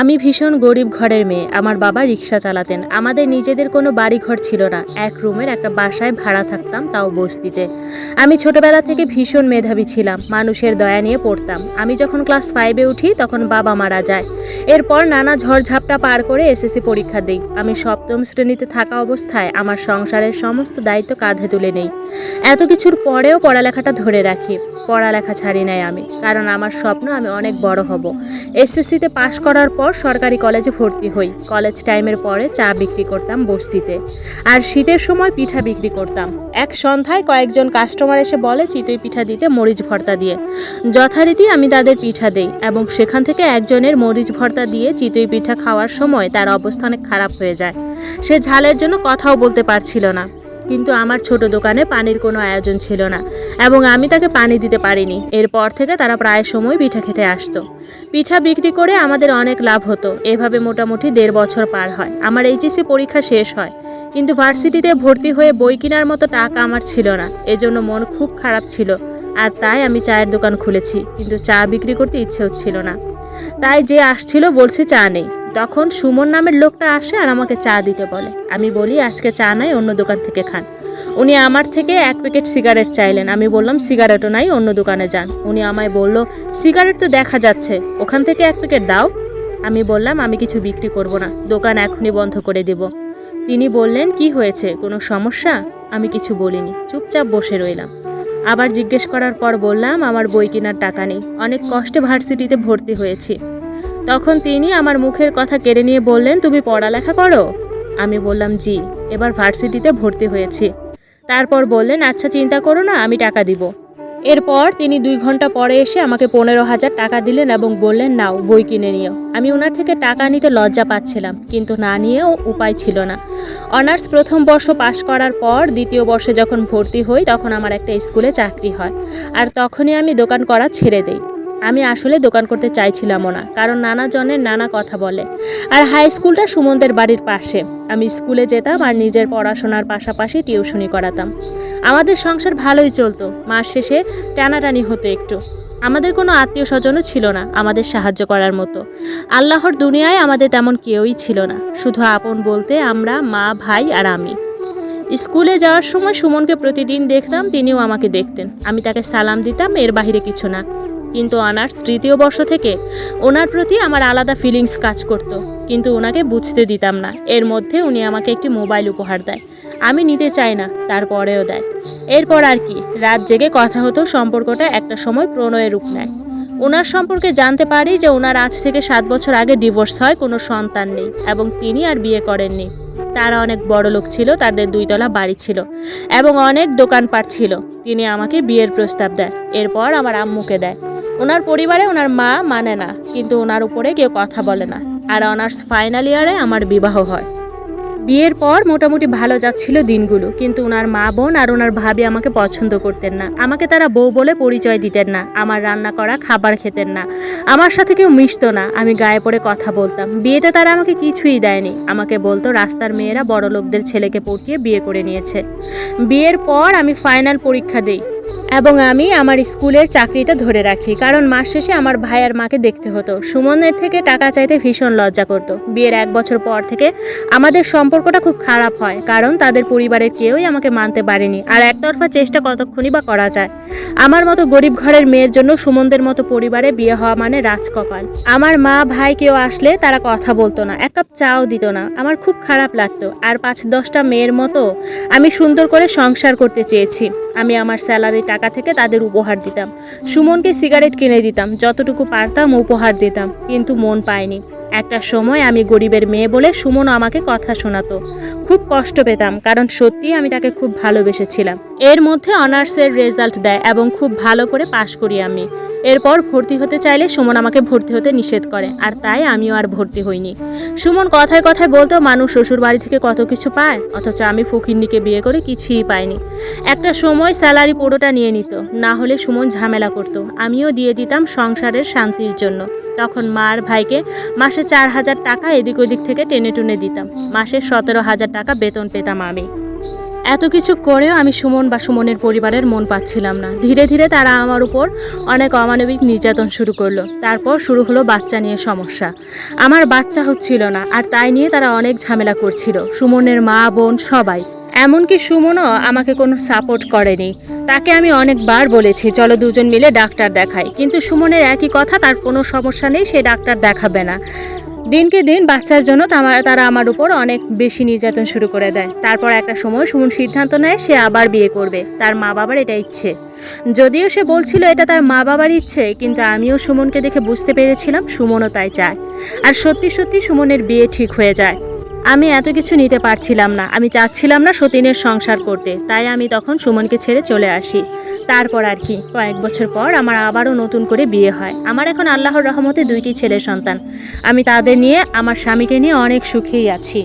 আমি ভীষণ গরিব ঘরের মেয়ে, আমার বাবা রিক্সা চালাতেন। আমাদের নিজেদের কোনো বাড়ি ঘর ছিল না। এক রুমের একটা বাসায় ভাড়া থাকতাম তাও বস্তিতে। আমি ছোটবেলা থেকে ভীষণ মেধাবী ছিলাম, মানুষের দয়া নিয়ে পড়তাম। আমি যখন ক্লাস ফাইভে উঠি, তখন বাবা মারা যায়। এরপর নানা ঝড়ঝাপটা পার করে এসএসসি পরীক্ষা দিই। আমি সপ্তম শ্রেণীতে থাকা অবস্থায় আমার সংসারের সমস্ত দায়িত্ব কাঁধে তুলে নেই। এত কিছুর পরেও পড়ালেখাটা ধরে রাখি। পড়ালেখা ছাড়ি নাই আমি, কারণ আমার স্বপ্ন আমি অনেক বড় হব। এসএসসিতে পাশ করার পর সরকারি কলেজে ভর্তি হই। কলেজ টাইমের পরে চা বিক্রি করতাম বস্তিতে। আর শীতের সময় পিঠা বিক্রি করতাম। এক সন্ধ্যায় কয়েকজন কাস্টমার এসে বলে, চিতই পিঠা দিতে মরিচ ভর্তা দিয়ে। যথারীতি আমি তাদের পিঠা দেই এবং সেখান থেকে একজনের মরিচ ভর্তা দিয়ে চিতই পিঠা খাওয়ার সময় তার অবস্থা অনেক খারাপ হয়ে যায়। সে ঝালের জন্য কথাও বলতে পারছিল না। কিন্তু আমার ছোট দোকানে পানির কোনো আয়োজন ছিল না এবং আমি তাকে পানি দিতে পারিনি। এরপর থেকে তারা প্রায় সময় পিঠা খেতে আসতো। পিঠা বিক্রি করে আমাদের অনেক লাভ হতো। এভাবে মোটামুটি দেড় বছর পার হয়। আমার এইচএসসি পরীক্ষা শেষ হয়। কিন্তু ভার্সিটিতে ভর্তি হয়ে বই কেনার মতো টাকা আমার ছিল না। এজন্য মন খুব খারাপ ছিল। আর তাই আমি চায়ের দোকান খুলেছি। কিন্তু চা বিক্রি করতে ইচ্ছে হচ্ছিল না। তাই যে আসছিল বলছে চা নেই। তখন সুমন নামের লোকটা আসে আর আমাকে চা দিতে বলে। আমি বলি, আজকে চা নাই, অন্য দোকান থেকে খান। উনি আমার থেকে এক প্যাকেট সিগারেট চাইলেন। আমি বললাম, সিগারেটও নাই, অন্য দোকানে যান। উনি আমায় বলল, সিগারেট তো দেখা যাচ্ছে, ওখান থেকে এক প্যাকেট দাও। আমি বললাম, আমি কিছু বিক্রি করব না, দোকান এখনই বন্ধ করে দেব। তিনি বললেন, কি হয়েছে, কোনো সমস্যা? আমি কিছু বলিনি, চুপচাপ বসে রইলাম। আবার জিজ্ঞেস করার পর বললাম, আমার বই কেনার টাকা নেই, অনেক কষ্টে ভার্সিটিতে ভর্তি হয়েছি। তখন তিনি আমার মুখের কথা কেড়ে নিয়ে বললেন, তুমি পড়ালেখা করো? আমি বললাম, জি। এবার ভার্সিটিতে ভর্তি হয়েছি। তারপর বললেন আচ্ছা চিন্তা করো না, আমি টাকা দিব। এরপর তিনি দুই ঘণ্টা পরে এসে আমাকে পনেরো হাজার টাকা দিলেন এবং বললেন, নাও, বই কিনে নিও। আমি ওনার থেকে টাকা নিতে লজ্জা পাচ্ছিলাম, কিন্তু না নিয়েও উপায় ছিল না। অনার্স প্রথম বর্ষ পাশ করার পর দ্বিতীয় বর্ষে যখন ভর্তি হই, তখন আমার একটা স্কুলে চাকরি হয়, আর তখনই আমি দোকান করা ছেড়ে দেই। আমি আসলে দোকান করতে চাইছিলামও না, কারণ নানা জনের নানা কথা বলে। আর হাই স্কুলটা সুমনদের বাড়ির পাশে। আমি স্কুলে যেতাম আর নিজের পড়াশোনার পাশাপাশি টিউশনি করাতাম। আমাদের সংসার ভালোই চলতো, মাস শেষে টানাটানি হতো একটু। আমাদের কোনো আত্মীয় স্বজনও ছিল না আমাদের সাহায্য করার মতো। আল্লাহর দুনিয়ায় আমাদের তেমন কেউই ছিল না, শুধু আপন বলতে আমরা মা, ভাই আর আমি। স্কুলে যাওয়ার সময় সুমনকে প্রতিদিন দেখতাম, তিনিও আমাকে দেখতেন। আমি তাকে সালাম দিতাম, এর বাইরে কিছু না। কিন্তু অনার্স তৃতীয় বর্ষ থেকে ওনার প্রতি আমার আলাদা ফিলিংস কাজ করতো। কিন্তু ওনাকে বুঝতে দিতাম না। এর মধ্যে উনি আমাকে একটি মোবাইল উপহার দেয়। আমি নিতে চাই না, তারপরেও দেয়। এরপর আর কি, রাত জেগে কথা হতো, সম্পর্কটা একটা সময় প্রণয়ের রূপ নেয়। ওনার সম্পর্কে জানতে পারি যে ওনার আজ থেকে সাত বছর আগে ডিভোর্স হয়, কোনো সন্তান নেই এবং তিনি আর বিয়ে করেননি। তারা অনেক বড় লোক ছিল, তাদের দুইতলা বাড়ি ছিল এবং অনেক দোকানপাট ছিল। তিনি আমাকে বিয়ের প্রস্তাব দেয়। এরপর আমার আম্মুকে দেয়। ওনার পরিবারে ওনার মা মানে না, কিন্তু ওনার উপরে কেউ কথা বলে না। আর অনার্স ফাইনাল ইয়ারে আমার বিবাহ হয়। বিয়ের পর মোটামুটি ভালো যাচ্ছিল দিনগুলো, কিন্তু ওনার মা বোন আর ওনার ভাবি আমাকে পছন্দ করতেন না। আমাকে তারা বউ বলে পরিচয় দিতেন না, আমার রান্না করা, খাবার খেতেন না। আমার সাথে কেউ মিশতো না, আমি গায়ে পড়ে কথা বলতাম। বিয়েতে তারা আমাকে কিছুই দেয়নি, আমাকে বলতো রাস্তার মেয়েরা বড় লোকদের ছেলেকে পটিয়ে বিয়ে করে নিয়েছে। বিয়ের পর আমি ফাইনাল পরীক্ষা দিই। এবং আমি আমার স্কুলের চাকরিটা ধরে রাখি, কারণ মাস শেষে আমার ভাই আর মাকে দেখতে হতো। সুমনের থেকে টাকা চাইতে ভীষণ লজ্জা করতো। বিয়ের এক বছর পর থেকে আমাদের সম্পর্কটা খুব খারাপ হয়, কারণ তাদের পরিবারের কেউই আমাকে মানতে পারেনি। আর একতরফা চেষ্টা কতক্ষণই বা করা যায়? আমার মতো গরিব ঘরের মেয়ের জন্য সুমনদের মতো পরিবারে বিয়ে হওয়া মানে রাজকপাল আমার মা, ভাই কেউ আসলে তারা কথা বলতো না, এক কাপ চাও দিত না। আমার খুব খারাপ লাগতো। আর পাঁচ দশটা মেয়ের মতো আমি সুন্দর করে সংসার করতে চেয়েছি। আমি আমার স্যালারি টাকা থেকে তাদের উপহার দিতাম। সুমনকে সিগারেট কিনে দিতাম, যতটুকু পারতাম উপহার দিতাম, কিন্তু মন পায়নি। একটা সময় আমি গরিবের মেয়ে বলে সুমন আমাকে কথা শোনাতো। খুব কষ্ট পেতাম, কারণ সত্যিই আমি তাকে খুব ভালোবেসেছিলাম। এর মধ্যে অনার্সের রেজাল্ট দেয় এবং খুব ভালো করে পাশ করি আমি। এরপর ভর্তি হতে চাইলে সুমন আমাকে ভর্তি হতে নিষেধ করে, আর তাই আমিও আর ভর্তি হইনি। সুমন কথায় কথায় বলতো, মানুষ শ্বশুর বাড়ি থেকে কত কিছু পায়? অথচ আমি ফকিন্নিকে বিয়ে করে কিছুই পাইনি। একটা সময় স্যালারি পুরোটা নিয়ে নিত, না হলে সুমন ঝামেলা করতো। আমিও দিয়ে দিতাম সংসারের শান্তির জন্য। তখন মার ভাইকে মাসে চার হাজার টাকা এদিক ওদিক থেকে টেনে টুনে দিতাম। মাসে সতেরো হাজার টাকা বেতন পেতাম আমি। এত কিছু করেও আমি সুমন বা সুমনের পরিবারের মন পাচ্ছিলাম না। ধীরে ধীরে তারা আমার উপর অনেক অমানবিক নির্যাতন শুরু করল। তারপর শুরু হলো বাচ্চা নিয়ে সমস্যা। আমার বাচ্চা হচ্ছিল না, আর তাই নিয়ে তারা অনেক ঝামেলা করছিল। সুমনের মা, বোন, সবাই। এমনকি সুমনও আমাকে কোনো সাপোর্ট করেনি। তাকে আমি অনেকবার বলেছি, চলো দুজন মিলে ডাক্তার দেখাই। কিন্তু সুমনের একই কথা, তার কোনো সমস্যা নেই, সে ডাক্তার দেখাবে না। দিনকে দিন বাচ্চার জন্য তারা আমার উপর অনেক বেশি নির্যাতন শুরু করে দেয়। তারপর একটা সময় সুমন সিদ্ধান্ত নেয়, সে আবার বিয়ে করবে। তার মা বাবার এটা ইচ্ছে। যদিও সে বলছিল, এটা তার মা বাবার ইচ্ছে, কিন্তু আমিও সুমনকে দেখে বুঝতে পেরেছিলাম, সুমনও তাই চায়। আর সত্যি সত্যি সুমনের বিয়ে ঠিক হয়ে যায়। আমি এত কিছু নিতে পারছিলাম না। আমি চাচ্ছিলাম না সতীনের সংসার করতে। তাই আমি তখন সুমনকে ছেড়ে চলে আসি। তারপর আর কি, কয়েক বছর পর আমার আবারও নতুন করে বিয়ে হয়। আমার এখন আল্লাহর রহমতে দুইটি ছেলে সন্তান। আমি তাদের নিয়ে, আমার স্বামীকে নিয়ে অনেক সুখেই আছি।